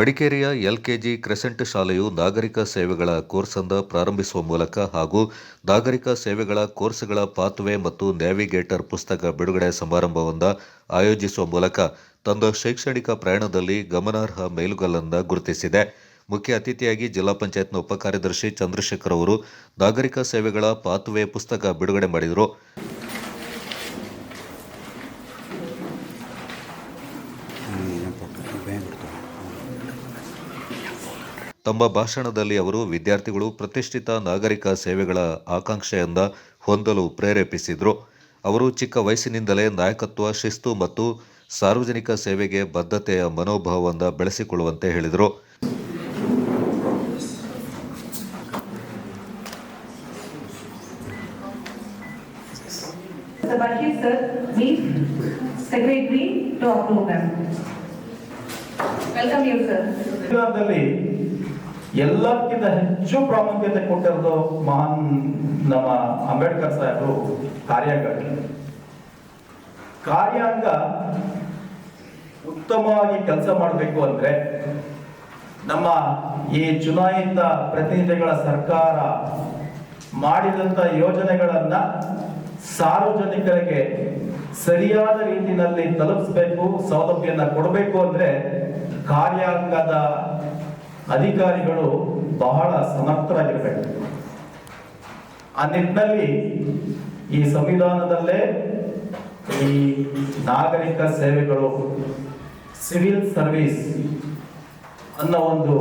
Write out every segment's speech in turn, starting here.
ಮಡಿಕೇರಿಯ LKG Crescent ಶಾಲೆಯು ನಾಗರಿಕ ಸೇವೆಗಳ ಕೋರ್ಸನ್ನು ಪ್ರಾರಂಭಿಸುವ ಮೂಲಕ ಹಾಗೂ ನಾಗರಿಕ ಸೇವೆಗಳ ಕೋರ್ಸ್ಗಳ ಪಾತ್ವೆ ಮತ್ತು ನ್ಯಾವಿಗೇಟರ್ ಪುಸ್ತಕ ಬಿಡುಗಡೆ ಸಮಾರಂಭವನ್ನು ಆಯೋಜಿಸುವ ಮೂಲಕ ತನ್ನ ಶೈಕ್ಷಣಿಕ ಪ್ರಯಾಣದಲ್ಲಿ ಗಮನಾರ್ಹ ಮೇಲುಗಲ್ಲನ್ನು ಗುರುತಿಸಿದೆ. ಮುಖ್ಯ ಅತಿಥಿಯಾಗಿ ಜಿಲ್ಲಾ ಪಂಚಾಯತ್ನ ಉಪಕಾರ್ಯದರ್ಶಿ ಚಂದ್ರಶೇಖರ್ ಅವರು ನಾಗರಿಕ ಸೇವೆಗಳ ಪಾತ್ವೆ ಪುಸ್ತಕ ಬಿಡುಗಡೆ ಮಾಡಿದರು. ತಮ್ಮ ಭಾಷಣದಲ್ಲಿ ಅವರು ವಿದ್ಯಾರ್ಥಿಗಳು ಪ್ರತಿಷ್ಠಿತ ನಾಗರಿಕ ಸೇವೆಗಳ ಆಕಾಂಕ್ಷೆಯಿಂದ ಹೊಂದಲು ಪ್ರೇರೇಪಿಸಿದರು ಅವರು ಚಿಕ್ಕ ವಯಸ್ಸಿನಿಂದಲೇ ನಾಯಕತ್ವ ಶಿಸ್ತು ಮತ್ತು ಸಾರ್ವಜನಿಕ ಸೇವೆಗೆ ಬದ್ಧತೆಯ ಮನೋಭಾವವನ್ನು ಬೆಳೆಸಿಕೊಳ್ಳುವಂತೆ ಹೇಳಿದರು secretary Secretary to our program. Welcome you sir. ಎಲ್ಲಕ್ಕಿಂತ ಹೆಚ್ಚು ಪ್ರಾಮುಖ್ಯತೆ ಕೊಟ್ಟಿರೋದು ಮಹಾನ್ ನಮ್ಮ ಅಂಬೇಡ್ಕರ್ ಸಾಹೇಬರು ಕಾರ್ಯಾಂಗಕ್ಕೆ ಕಾರ್ಯಾಂಗ ಉತ್ತಮವಾಗಿ ಕೆಲಸ ಮಾಡಬೇಕು ಅಂದ್ರೆ ನಮ್ಮ ಈ ಚುನಾಯಿತ ಪ್ರತಿನಿಧಿಗಳ ಸರ್ಕಾರ ಮಾಡಿದಂತ ಯೋಜನೆಗಳನ್ನ ಸಾರ್ವಜನಿಕರಿಗೆ ಸರಿಯಾದ ರೀತಿಯಲ್ಲಿ ತಲುಪಿಸಬೇಕು, ಸೌಲಭ್ಯನ ಕೊಡಬೇಕು ಅಂದ್ರೆ ಕಾರ್ಯಾಂಗದ ಅಧಿಕಾರಿಗಳು ಬಹಳ ಸಮರ್ಥರಾಗಿರ್ಬೇಕು. ಆ ನಿಟ್ಟಿನಲ್ಲಿ ಈ ಸಂವಿಧಾನದಲ್ಲೇ ಈ ನಾಗರಿಕ ಸೇವೆಗಳು, ಸಿವಿಲ್ ಸರ್ವಿಸ್ ಅನ್ನೋ ಒಂದು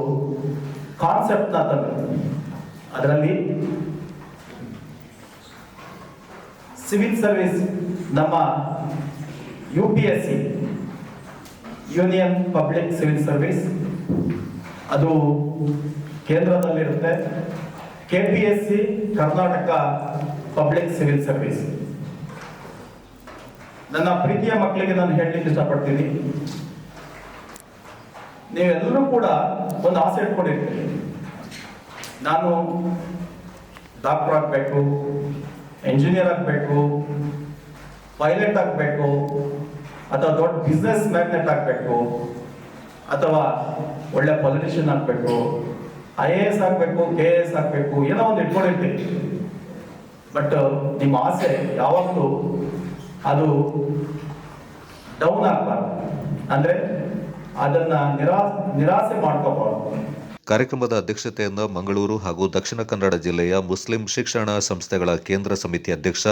ಕಾನ್ಸೆಪ್ಟ್ನ ತಂದು, ಅದರಲ್ಲಿ ಸಿವಿಲ್ ಸರ್ವಿಸ್ ನಮ್ಮ U P S C, union public civil service ಅದು ಕೇಂದ್ರದಲ್ಲಿರುತ್ತೆ. K P S C Karnataka public civil service ನನ್ನ ಪ್ರೀತಿಯ ಮಕ್ಕಳಿಗೆ ನಾನು ಹೇಳಲಿಕ್ಕೆ ಇಷ್ಟಪಡ್ತೀನಿ. ನೀವೆಲ್ಲರೂ ಕೂಡ ಒಂದು ಆಸೆ ಇಟ್ಕೊಂಡಿರ್ತೀರಿ. ನಾನು ಡಾಕ್ಟರ್ ಆಗಬೇಕು ಎಂಜಿನಿಯರ್ ಆಗಬೇಕು ಪೈಲಟ್ ಆಗಬೇಕು, ಅಥವಾ ದೊಡ್ಡ ಬಿಸ್ನೆಸ್ ಮ್ಯಾಗ್ನೆಟ್ ಆಗಬೇಕು. ಅಥವಾ ಒಳ್ಳೆ ಪೊಲಿಟಿಷಿಯನ್ ಆಗಬೇಕು ಐ ಎ ಎಸ್ ಆಗಬೇಕು ಕೆ ಎ ಎಸ್ ಆಗಬೇಕು, ಏನೋ ಒಂದು ಇಟ್ಕೊಂಡಿರ್ತೀವಿ ಬಟ್ ನಿಮ್ಮ ಆಸೆ ಯಾವಾಗಲೂ ಅದು ಡೌನ್ ಆಗಬಾರ್ದು. ಅಂದ್ರೆ ಅದನ್ನ ನಿರಾ, ನಿರಾಸೆ ಮಾಡ್ಕೋಬಾರ್ದು. ಕಾರ್ಯಕ್ರಮದ ಅಧ್ಯಕ್ಷತೆಯನ್ನು ಮಂಗಳೂರು ಹಾಗೂ ದಕ್ಷಿಣ ಕನ್ನಡ ಜಿಲ್ಲೆಯ ಮುಸ್ಲಿಂ ಶಿಕ್ಷಣ ಸಂಸ್ಥೆಗಳ ಕೇಂದ್ರ ಸಮಿತಿ ಅಧ್ಯಕ್ಷ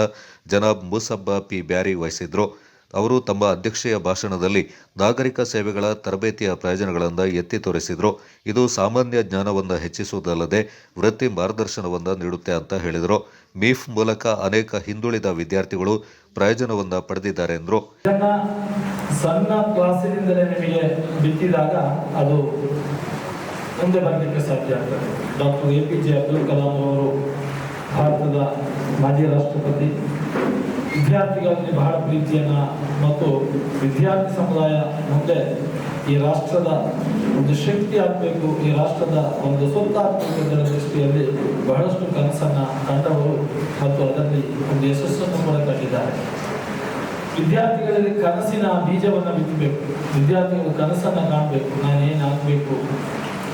ಜನಾಬ್ ಮುಸಬ್ಬ ಪಿ ಬ್ಯಾರಿ ವಹಿಸಿದ್ರು. ಅವರು ತಮ್ಮ ಅಧ್ಯಕ್ಷೀಯ ಭಾಷಣದಲ್ಲಿ ನಾಗರಿಕ ಸೇವೆಗಳ ತರಬೇತಿಯ ಪ್ರಯೋಜನಗಳನ್ನು ಎತ್ತಿ ತೋರಿಸಿದರು. ಇದು ಸಾಮಾನ್ಯ ಜ್ಞಾನವನ್ನು ಹೆಚ್ಚಿಸುವುದಲ್ಲದೆ ವೃತ್ತಿ ಮಾರ್ಗದರ್ಶನವನ್ನು ನೀಡುತ್ತೆ ಅಂತ ಹೇಳಿದರು. ಮೀಫ್ ಮೂಲಕ ಅನೇಕ ಹಿಂದುಳಿದ ವಿದ್ಯಾರ್ಥಿಗಳು ಪ್ರಯೋಜನವನ್ನು ಪಡೆದಿದ್ದಾರೆ ಎಂದರು. ಸಣ್ಣ ಕ್ಲಾಸಿನಿಂದಲೇ ನಿಮಗೆ ಬಿತ್ತಿದಾಗ ಅದು ಮುಂದೆ ಬರಲಿಕ್ಕೆ ಸಾಧ್ಯ ಆಗ್ತದೆ. Doctor A P J Abdul Kalam ಅವರು ಭಾರತದ ಮಾಜಿ ರಾಷ್ಟ್ರಪತಿ ವಿದ್ಯಾರ್ಥಿಗಳಲ್ಲಿ ಬಹಳ ಪ್ರೀತಿಯನ್ನ ಮತ್ತು ವಿದ್ಯಾರ್ಥಿ ಸಮುದಾಯ ಮುಂದೆ ಈ ರಾಷ್ಟ್ರದ ಒಂದು ಶಕ್ತಿ ಆಗಬೇಕು, ಈ ರಾಷ್ಟ್ರದ ಒಂದು ಸ್ವತ್ತಾಗಬೇಕೆಂಬ ದೃಷ್ಟಿಯಲ್ಲಿ ಬಹಳಷ್ಟು ಕನಸನ್ನ ಕಂಡವರು ಮತ್ತು ಅದರಲ್ಲಿ ಒಂದು ಯಶಸ್ಸನ್ನು ಕೂಡ ಕಂಡಿದ್ದಾರೆ. ವಿದ್ಯಾರ್ಥಿಗಳಲ್ಲಿ ಕನಸಿನ ಬೀಜವನ್ನು ಬಿತ್ತಬೇಕು. ವಿದ್ಯಾರ್ಥಿಗಳು ಕನಸನ್ನ ಕಾಣಬೇಕು. ನಾನು ಏನಾಗಬೇಕು?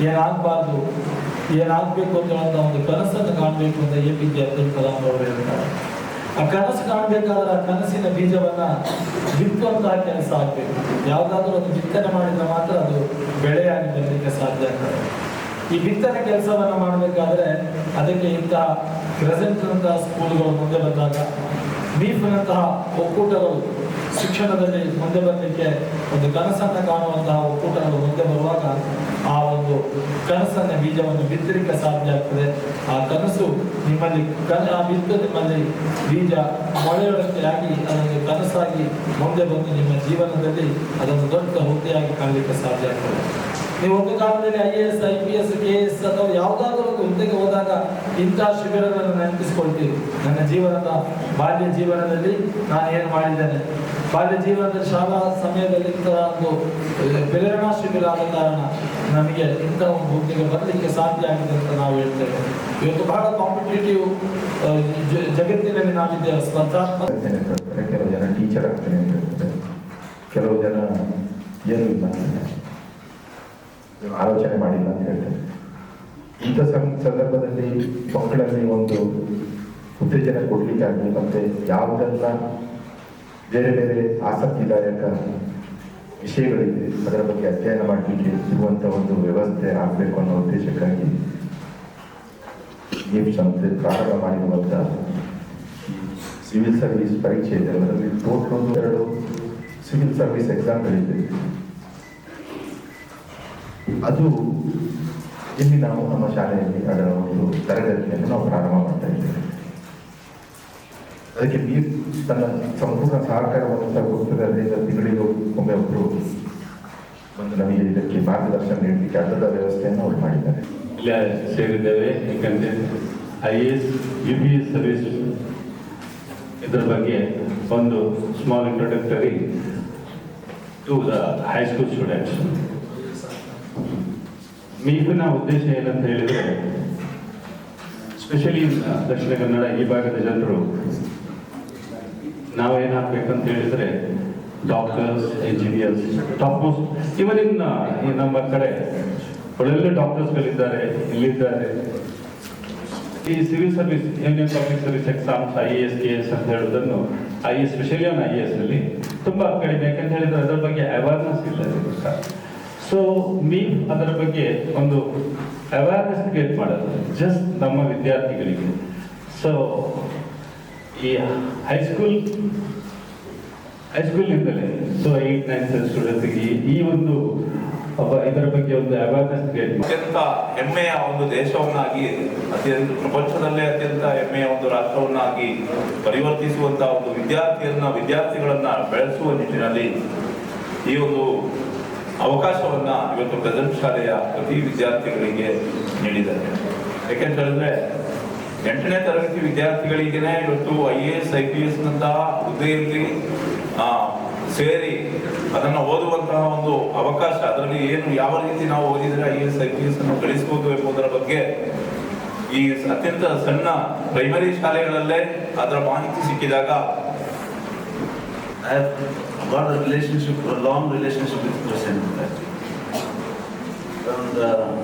ಏನಾಗಬಾರ್ದು? ಏನಾಗಬೇಕು ಅಂತ ಒಂದು ಕನಸನ್ನು ಕಾಣಬೇಕು ಅಂತ A P J Abdul Kalam ಅವರು ಹೇಳ್ತಾರೆ. ಆ ಕನಸು ಕಾಣಬೇಕಾದ್ರೆ ಆ ಕನಸಿನ ಬೀಜವನ್ನ ಬಿತ್ತುವಂತಹ ಕೆಲಸ ಆಗಬೇಕು. ಯಾವುದಾದ್ರೂ ಒಂದು ಬಿತ್ತನೆ ಮಾಡಿದ್ರೆ ಮಾತ್ರ ಅದು ಬೆಳೆಯಾಗಿ ಬರಲಿಕ್ಕೆ ಸಾಧ್ಯ ಆಗ್ತದೆ. ಈ ಬಿತ್ತನೆ ಕೆಲಸವನ್ನ ಮಾಡಬೇಕಾದ್ರೆ ಅದಕ್ಕೆ ಇಂತಹ ಅಂತ ಸ್ಕೂಲ್ಗಳು ಮುಂದೆ ಬಂದಾಗ ಮೀಫ್ನಂತಹ ಒಕ್ಕೂಟಗಳು ಶಿಕ್ಷಣದಲ್ಲಿ ಮುಂದೆ ಬರಲಿಕ್ಕೆ ಒಂದು ಕನಸನ್ನು ಕಾಣುವಂತಹ ಒಕ್ಕೂಟಗಳು ಮುಂದೆ ಬರುವಾಗ ಆ ಒಂದು ಕನಸನ್ನ, ಬೀಜವನ್ನು ಬಿತ್ತಲಿಕ್ಕೆ ಸಾಧ್ಯ ಆಗ್ತದೆ. ಆ ಕನಸು ನಿಮ್ಮಲ್ಲಿ ಕನ ಆ ಬಿತ್ತ ನಿಮ್ಮಲ್ಲಿ ಬೀಜ ಆಗಿ ಅದೊಂದು ಕನಸಾಗಿ ಮುಂದೆ ಬಂದು ನಿಮ್ಮ ಜೀವನದಲ್ಲಿ ಅದನ್ನು ದೊಡ್ಡ ಹುದ್ದೆಯಾಗಿ ಕಾಣಲಿಕ್ಕೆ ಸಾಧ್ಯ ಆಗ್ತದೆ. ನೀವು ಒಂದು ಕಾಲದಲ್ಲಿ I A S I P S K S ಅಥವಾ ಯಾವುದಾದ್ರೂ ಒಂದು ಹುದ್ದೆಗೆ ಹೋದಾಗ ಇಂಥ ಶಿಬಿರಗಳನ್ನು ನೆನಪಿಸ್ಕೊಳ್ತೀವಿ ನನ್ನ ಜೀವನದ ಬಾಲ್ಯ ಜೀವನದಲ್ಲಿ ನಾನು ಏನು ಮಾಡಿದ್ದೇನೆ? ಬಾಲ್ಯ ಜೀವನದ ಶಾಲಾ ಸಮಯದಲ್ಲಿ ಇಂತಹ ಒಂದು ಪ್ರೇರಣಾ ಶಿಬಿರ ಆದ ಕಾರಣ ನಮಗೆ ಇಂಥ ಒಂದು ಹುದ್ದೆಗೆ ಬರಲಿಕ್ಕೆ ಸಾಧ್ಯ ಆಗಿದೆ ಅಂತ ನಾವು ಹೇಳ್ತೇವೆ. ಇವತ್ತು ಬಹಳ ಕಾಂಪಿಟೇಟಿವ್ ಜಗತ್ತಿನಲ್ಲಿ ನಾವಿದ್ದೇವೆ. ಸ್ಪರ್ಧಾತ್ಮಕ ಕೆಲವು ಜನ ಟೀಚರ್ ಆಗ್ತೇನೆ ಕೆಲವು ಜನ ಏನು ಅಂತಾರೆ. ಆಲೋಚನೆ ಮಾಡಿಲ್ಲ ಅಂತ ಹೇಳ್ತೇನೆ ಇಂಥ ಸಂದರ್ಭದಲ್ಲಿ ಮಕ್ಕಳಲ್ಲಿ ಒಂದು ಉತ್ತೇಜನ ಕೊಡಲಿಕ್ಕಾಗಲಿ ಮತ್ತೆ ಯಾವುದೆಲ್ಲ ಬೇರೆ ಬೇರೆ ಆಸಕ್ತಿದಾಯಕ ವಿಷಯಗಳಿದೆ, ಅದರ ಬಗ್ಗೆ ಅಧ್ಯಯನ ಮಾಡಲಿಕ್ಕೆ ಇರುವಂತ ಒಂದು ವ್ಯವಸ್ಥೆ ಆಗಬೇಕು ಅನ್ನೋ ಉದ್ದೇಶಕ್ಕಾಗಿ ಈ ಸಂಸ್ಥೆ ಪ್ರಾರಂಭ ಮಾಡಿರುವಂಥ ಸಿವಿಲ್ ಸರ್ವಿಸ್ ಪರೀಕ್ಷೆ ಇದೆ ಅದರಲ್ಲಿ ಟೋಟಲ್ ಎರಡು ಸಿವಿಲ್ ಸರ್ವಿಸ್ ಎಕ್ಸಾಮ್ಗಳಿದೆ ಅದು ಇಲ್ಲಿ ನಾವು ನಮ್ಮ ಶಾಲೆಯಲ್ಲಿ ಅದರ ಒಂದು ತರಗತಿಯನ್ನು ನಾವು ಪ್ರಾರಂಭ ಮಾಡ್ತಾ ಇದ್ದೇವೆ. ಅದಕ್ಕೆ ನೀವು ತನ್ನ ಸಂಪೂರ್ಣ ಸಹಕಾರವನ್ನು ಸಹ ಕೊಡ್ತದೆ ಅದರಿಂದ ತಿಂಗಳಿಗೆ ಒಮ್ಮೆ ಒಬ್ಬರು ಒಂದು ನಮಗೆ ಇದಕ್ಕೆ ಮಾರ್ಗದರ್ಶನ ನೀಡಲಿಕ್ಕೆ ಅದರ ವ್ಯವಸ್ಥೆಯನ್ನು ಅವರು ಮಾಡಿದ್ದಾರೆ. ಇಲ್ಲ ಸೇರಿದ್ದೇವೆ ಏಕೆಂದರೆ I A S U P S service ಇದರ ಬಗ್ಗೆ ಒಂದು small introductory to the high school students ಮೀಫಿನ ಉದ್ದೇಶ ಏನಂತ ಹೇಳಿದ್ರೆ ಸ್ಪೆಷಲಿ ದಕ್ಷಿಣ ಕನ್ನಡ ಈ ಭಾಗದ ಜನರು ನಾವೇನಾಗಬೇಕಂತ ಹೇಳಿದ್ರೆ doctors engineers top most even in ನಮ್ಮ ಕಡೆ, ಒಳ್ಳೊಳ್ಳೆ ಡಾಕ್ಟರ್ಸ್ಗಳಿದ್ದಾರೆ ಇಲ್ಲಿದ್ದಾರೆ. ಈ civil service union public service exams I S K S ಅಂತ ಹೇಳೋದನ್ನು I S specially on I S ಅಲ್ಲಿ ತುಂಬಾ ಕಡಿಮೆ ಯಾಕಂತ ಹೇಳಿದ್ರೆ ಅದರ ಬಗ್ಗೆ ಅವೇರ್ನೆಸ್ ಇಲ್ಲ. ಸೊ ಮೀ ಅದರ ಬಗ್ಗೆ ಒಂದು ಅವೇರ್ನೆಸ್ ಕ್ರಿಯೇಟ್ ಮಾಡೋದು. ಜಸ್ಟ್ ನಮ್ಮ ವಿದ್ಯಾರ್ಥಿಗಳಿಗೆ. ಸೊ ಈ ಹೈಸ್ಕೂಲ್ ಹೈಸ್ಕೂಲ್ನಿಂದಲೇ ಸೊ ಏಟ್ ನೈನ್ತ್ ಸ್ಟೂಡೆಂಟ್ಸ್ಗೆ ಈ ಒಂದು ಇದರ ಬಗ್ಗೆ ಒಂದು ಅವೇರ್ನೆಸ್ ಕ್ರಿಯೇಟ್ ಅತ್ಯಂತ ಹೆಮ್ಮೆಯ ಒಂದು ದೇಶವನ್ನಾಗಿ, ಅತ್ಯಂತ ಪ್ರಪಂಚದಲ್ಲೇ ಅತ್ಯಂತ ಹೆಮ್ಮೆಯ ಒಂದು ರಾಷ್ಟ್ರವನ್ನಾಗಿ ಪರಿವರ್ತಿಸುವಂತಹ ಒಂದು ವಿದ್ಯಾರ್ಥಿಯನ್ನ, ವಿದ್ಯಾರ್ಥಿಗಳನ್ನ ಬೆಳೆಸುವ ನಿಟ್ಟಿನಲ್ಲಿ ಈ ಒಂದು ಅವಕಾಶವನ್ನ ಇವತ್ತು ಪ್ರೆಸೆಂಟ್ ಶಾಲೆಯ ಪ್ರತಿ ವಿದ್ಯಾರ್ಥಿಗಳಿಗೆ ನೀಡಿದ್ದಾರೆ. ಯಾಕೆಂತ ಹೇಳಿದ್ರೆ ಎಂಟನೇ ತರಗತಿ ವಿದ್ಯಾರ್ಥಿಗಳಿಗೇನೆ ಇವತ್ತು I A S, I P S ನಂತಹ ಹುದ್ದೆಯಲ್ಲಿ ಸೇರಿ ಅದನ್ನು ಓದುವಂತಹ ಒಂದು ಅವಕಾಶ, ಅದರಲ್ಲಿ ಏನು ಯಾವ ರೀತಿ ನಾವು ಓದಿದ್ರೆ I S, I P S ಅನ್ನು ಗಳಿಸಬಹುದು ಎಂಬುದರ ಬಗ್ಗೆ ಈ ಅತ್ಯಂತ ಸಣ್ಣ ಪ್ರೈಮರಿ ಶಾಲೆಗಳಲ್ಲೇ ಅದರ ಮಾಹಿತಿ ಸಿಕ್ಕಿದಾಗ got a relationship, a long relationship with President. Around uh,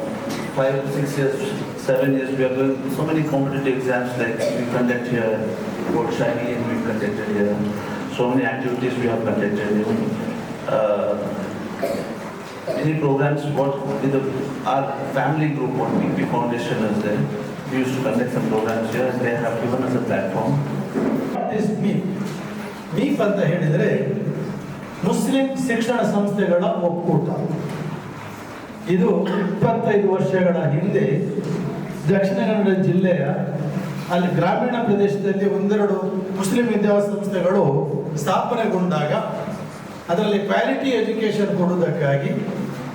five, six years, seven years, we are doing so many competitive exams like we conduct here, Port Shiny and we conducted here. So many activities we have conducted. Even, uh, many programs, what with the, our family group, what BP Foundation is there, we used to conduct some programs here and they have given us a platform. Is ಮೀಪ್ ಮೀಪ್ ಅಂತ ಹೇಳಿದರೆ Muslim ಶಿಕ್ಷಣ ಸಂಸ್ಥೆಗಳ ಒಕ್ಕೂಟ. ಇದು ಇಪ್ಪತ್ತೈದು ವರ್ಷಗಳ ಹಿಂದೆ ದಕ್ಷಿಣ ಕನ್ನಡ ಜಿಲ್ಲೆಯ, ಅಲ್ಲಿ ಗ್ರಾಮೀಣ ಪ್ರದೇಶದಲ್ಲಿ ಒಂದೆರಡು ಮುಸ್ಲಿಂ ವಿದ್ಯಾಸಂಸ್ಥೆಗಳು ಸ್ಥಾಪನೆಗೊಂಡಾಗ ಅದರಲ್ಲಿ ಕ್ವಾಲಿಟಿ ಎಜುಕೇಷನ್ ಕೊಡುವುದಕ್ಕಾಗಿ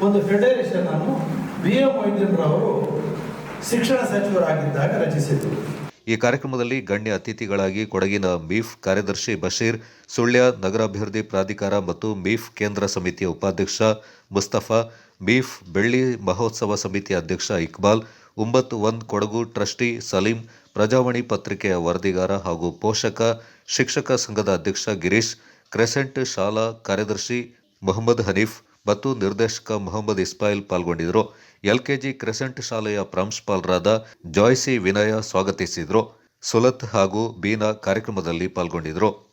ಒಂದು ಫೆಡರೇಷನ್ ಅನ್ನು ಬಿ ಎಂ ಮೊಯ್ದೀನ್ರವರು ಶಿಕ್ಷಣ ಸಚಿವರಾಗಿದ್ದಾಗ ರಚಿಸಿದರು. ಈ ಕಾರ್ಯಕ್ರಮದಲ್ಲಿ ಗಣ್ಯ ಅತಿಥಿಗಳಾಗಿ ಕೊಡಗಿನ ಮೀಫ್ ಕಾರ್ಯದರ್ಶಿ ಬಶೀರ್, ಸುಳ್ಯ ನಗರಾಭಿವೃದ್ಧಿ ಪ್ರಾಧಿಕಾರ ಮತ್ತು ಮೀಫ್ ಕೇಂದ್ರ ಸಮಿತಿಯ ಉಪಾಧ್ಯಕ್ಷ ಮುಸ್ತಫಾ, ಮೀಫ್ ಬೆಳ್ಳಿ ಮಹೋತ್ಸವ ಸಮಿತಿ ಅಧ್ಯಕ್ಷ ಇಕ್ಬಾಲ್, ಒಂಬತ್ತು ಒನ್ ಕೊಡಗು ಟ್ರಸ್ಟಿ ಸಲೀಂ, ಪ್ರಜಾವಾಣಿ ಪತ್ರಿಕೆಯ ವರದಿಗಾರ ಹಾಗೂ ಪೋಷಕ, ಶಿಕ್ಷಕ ಸಂಘದ ಅಧ್ಯಕ್ಷ ಗಿರೀಶ್, ಕ್ರೆಸೆಂಟ್ ಶಾಲಾ ಕಾರ್ಯದರ್ಶಿ ಮೊಹಮ್ಮದ್ ಹನೀಫ್ ಮತ್ತು ನಿರ್ದೇಶಕ ಮೊಹಮ್ಮದ್ ಇಸ್ಮಾಯಿಲ್ ಪಾಲ್ಗೊಂಡಿದ್ದರು. ಎಲ್ಕೆಜಿ ಕ್ರೆಸೆಂಟ್ ಶಾಲೆಯ ಪ್ರಾಂಶುಪಾಲರಾದ ಜಾಯ್ಸಿ ವಿನಯ ಸ್ವಾಗತಿಸಿದ್ರು. ಸುಲತ್ ಹಾಗೂ ಬೀನಾ ಕಾರ್ಯಕ್ರಮದಲ್ಲಿ ಪಾಲ್ಗೊಂಡಿದ್ದರು.